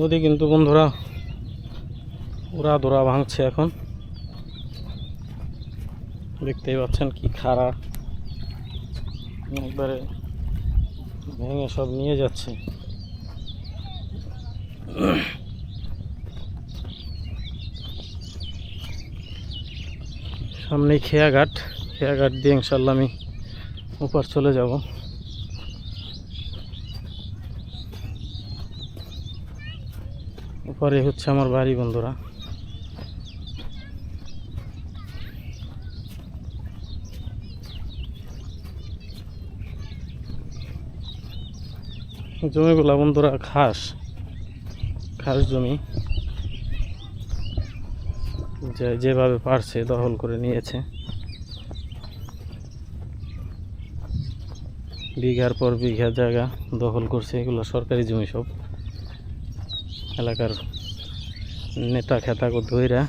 নদী কিন্তু বন্ধুরা ওরা দোরা ভাঙছে এখন। দেখতেই পাচ্ছেন কি খারাপ একবারে ভেঙে সব নিয়ে যাচ্ছে। সামনেই খেয়াঘাট। খেয়াঘাট দিয়ে ইনশাল্লাহ আমি ওপার চলে যাব। ওপারে হচ্ছে আমার বাড়ি বন্ধুরা। জমিগুলা বন্ধুরা ঘাস ঘাস জমি। যে যেভাবে পারছে দখল করে নিয়েছে। বিঘার পর বিঘা জায়গা দখল করছে, এগুলো সরকারি জমি সব। এলাকার নেতা খেতাকে ধইরা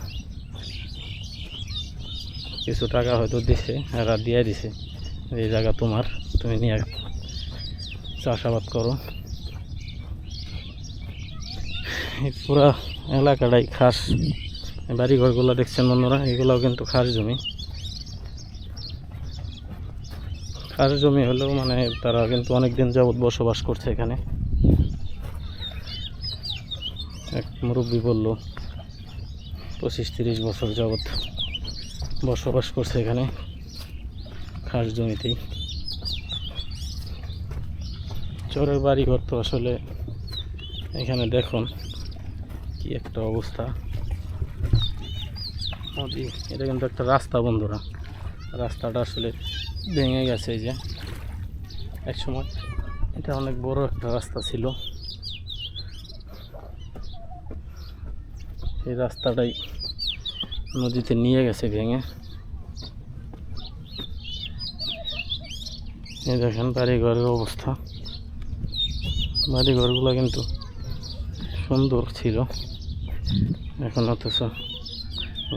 কিছু টাকা হয়তো দিছে, এরা দিয়ে দিছে। এই জায়গা তোমার, তুমি নিয়ে চাষাবাদ করো। এই পুরা এলাকাটাই খাস। বাড়ি ঘরগুলো দেখছেন বন্ধুরা, এগুলোও কিন্তু খাস জমি। খাস জমি হলেও মানে তারা কিন্তু অনেক দিন যাবৎ বসবাস করছে এখানে। এক মুরব্বী বলল, পঁচিশ তিরিশ বছর যাবৎ বসবাস করছে এখানে, খাস জমিতেই। চরের বাড়ি ঘর তো আসলে এখানে দেখুন কি একটা অবস্থা। এটা কিন্তু একটা রাস্তা বন্ধুরা। রাস্তাটা আসলে ভেঙে গেছে এই যে। এক সময় এটা অনেক বড় একটা রাস্তা ছিল। এই রাস্তাটাই নদীতে নিয়ে গেছে ভেঙে। এই দেখেন বাড়িঘরের অবস্থা। বাড়িঘরগুলো কিন্তু সুন্দর ছিল। এখন অথচ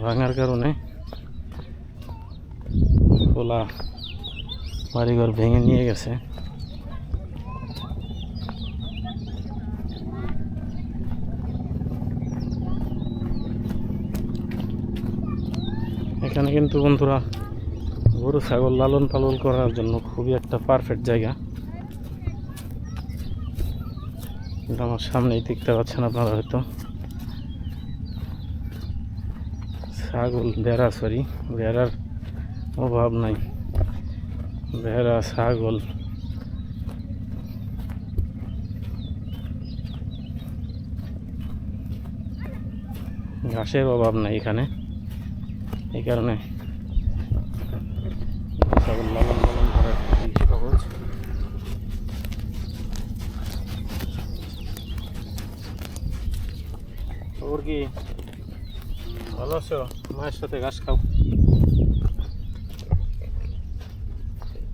ভাঙার কারণে খোলা বাড়িঘর ভেঙে নিয়ে গেছে। এখানে কিন্তু বন্ধুরা গরু, ছাগল লালন পালন করার জন্য খুবই একটা পারফেক্ট জায়গা। আমার সামনেই দেখতে পাচ্ছেন আপনারা হয়তো। ছাগল, ভেড়া সরি ভেড়ার অভাব নাই। ভেড়া, ছাগল। ঘাসের অভাব নাই এখানে। এই কারণে। ছাগল লালন পালন করার সহজ ওর কি ভালো আছো? মায়ের সাথে ঘাস খাও।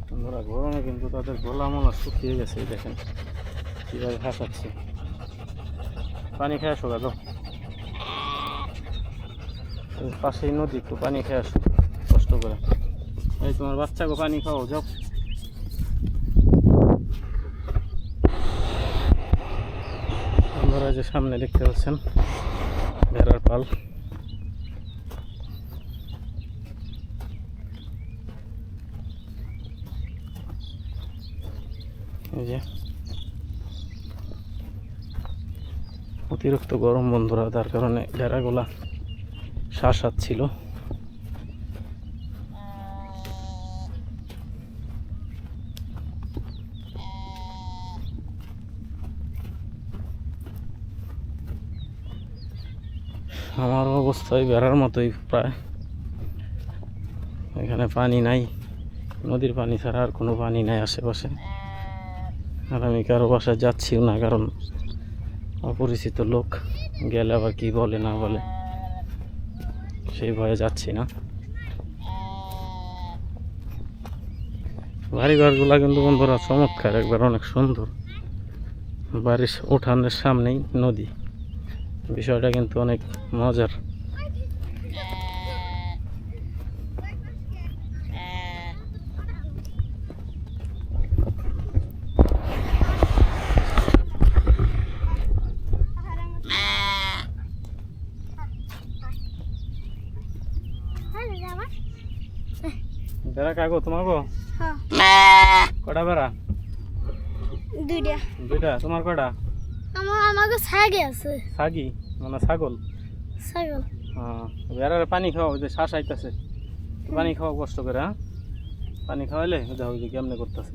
বন্ধুরা গরমে কিন্তু তাদের গলা মলা শুকিয়ে গেছে দেখেন কীভাবে হাসাচ্ছে পানি খেয়ে আসো গেল পাশেই নদী, একটু পানি খেয়ে আসো, কষ্ট করে। এই তোমার বাচ্চাকে পানি খাও যাও। আপনারা যে সামনে দেখতে পাচ্ছেন, ভেড়ার পাল। যে। অতিরিক্ত গরম বন্ধুরা, তার কারণে ভেড়াগুলা শ্বাস ছিল। আমার অবস্থায় বেড়ার মতোই প্রায়। এখানে পানি নাই, নদীর পানি ছাড়া আর কোনো পানি নাই আশেপাশে। আর আমি কারও বাসায় যাচ্ছিও না, কারণ অপরিচিত লোক গেলে আবার কি বলে, না বলে। সেই ভয়ে যাচ্ছি না। বাড়ি ঘরগুলো কিন্তু বন্ধুরা চমৎকার, একবার অনেক সুন্দর। বাড়ির উঠানের সামনেই নদী। বিষয়টা কিন্তু অনেক মজার। বেড়া কাগো তোমার গো হ্যাঁ। কটা বেড়া? দুইটা। দুইটা? তোমার কটা? আমার আমাকে ছাগে আছে। ছাগি? মানে ছাগল? ছাগল। হ্যাঁ বেড়ার পানি খাওয়া ওই যে শ্বাস আইতাছে। পানি খাওয়া কষ্ট করে হ্যাঁ? পানি খাওয়াইলে ওই দেখো কেমনে করতেছে।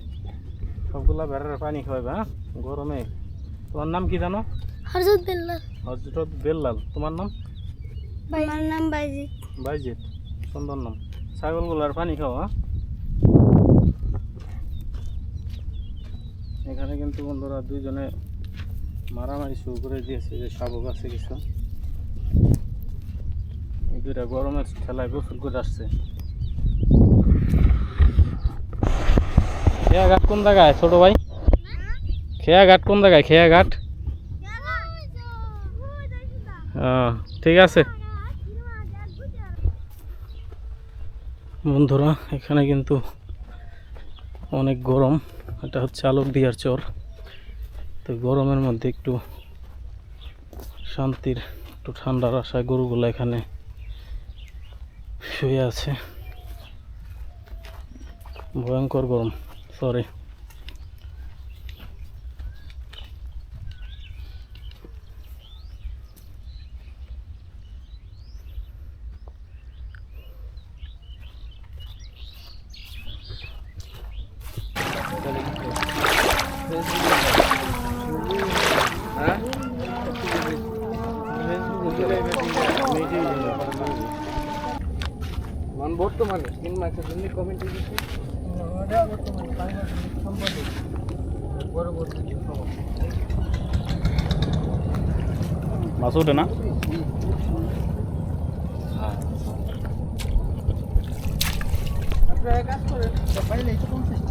সবগুলা বেড়ার পানি খাওয়াবে হ্যাঁ? গরমে। তোমার নাম কি জানো? হরজত বিল্লাল। হজরত বেল্লাল। তোমার নাম? আমার নাম বাইজিৎ। বাইজিৎ। সুন্দর নাম। ছাগলগুলার পানি খাও হ্যাঁ এখানে কিন্তু বন্ধুরা দুইজনে মারামারি শুরু করে দিয়েছে যে শাবক আছে কিছু। এই দুইটা গরমের ঠেলায় গোসল করে আসছে। খেয়া ঘাট কোন জায়গায় ছোট ভাই? খেয়া ঘাট কোন জায়গায় খেয়া ঘাট ঠিক আছে। বন্ধুরা, এখানে কিন্তু অনেক গরম। এটা হচ্ছে আলোক দিয়ার চর। তো গরমের মধ্যে একটু শান্তির, একটু ঠান্ডার আশায় গরুগুলো এখানে শুয়ে আছে। ভয়ঙ্কর গরম সরি বর্তমানে? তিন মাসের জন্য কমিটি দিচ্ছে মাছ ওঠে না? আপনারা কাজ করেন। পাইলে একটু পঞ্চাশ